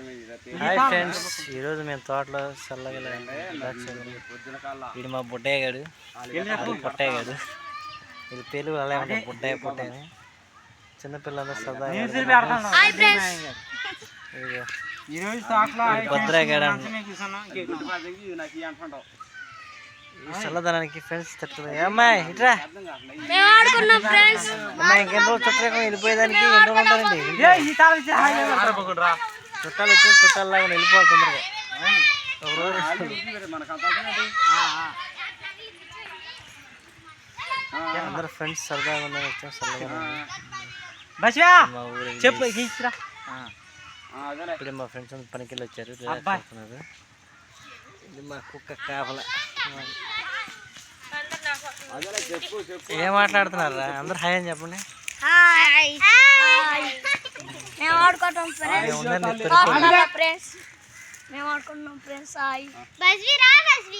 Hi friends ఈరోజు మేము తోటలో చల్లగల ఇది మా బుడ్డయ్య గాడు. అది పొట్టయ్య గాడు. ఇది తెలుగు అలా ఉంటుంది బుడ్డయ్య పొట్టయ్య చిన్నపిల్లలు సరదాగా ఇదిగో. ఈరోజు తోటలో ఇది భద్రయ్య గాడు అంట. కూర్చున్నాం ఈ చల్లదనానికి ఫ్రెండ్స్ తట్టుకోలేదు అమ్మాయి ఇట్రా. మేము ఆడుకున్నాం ఫ్రెండ్స్ అమ్మాయి ఇంకెన్ని రోజులు చుట్టాలు వెళ్ళిపోయేదానికి ఎన్ని రోజులు ఉంటారండి చుట్టాలు వచ్చి చుట్టాలు లాగా వెళ్ళిపోవాలి తొందరగా. ఒక రోజు అందరు ఫ్రెండ్స్ సరదాగా ఉన్నారు వచ్చాం. బస్వా చెప్పు ఇచ్చిరా. ఇప్పుడే మా ఫ్రెండ్స్ అందరూ పనికి వెళ్ళి వచ్చారు ఇది మా కుక్క కాపల. ఏం మాట్లాడుతున్నారా అందరు హాయ్ అని చెప్పండి. మేము ఆడుకుంటాం ఫ్రెండ్స్ ఉందండి ఫ్రెండ్స్ మేము ఆడుకుంటున్నాం ఫ్రెండ్స్ హాయ్ బస్వి రా బస్వి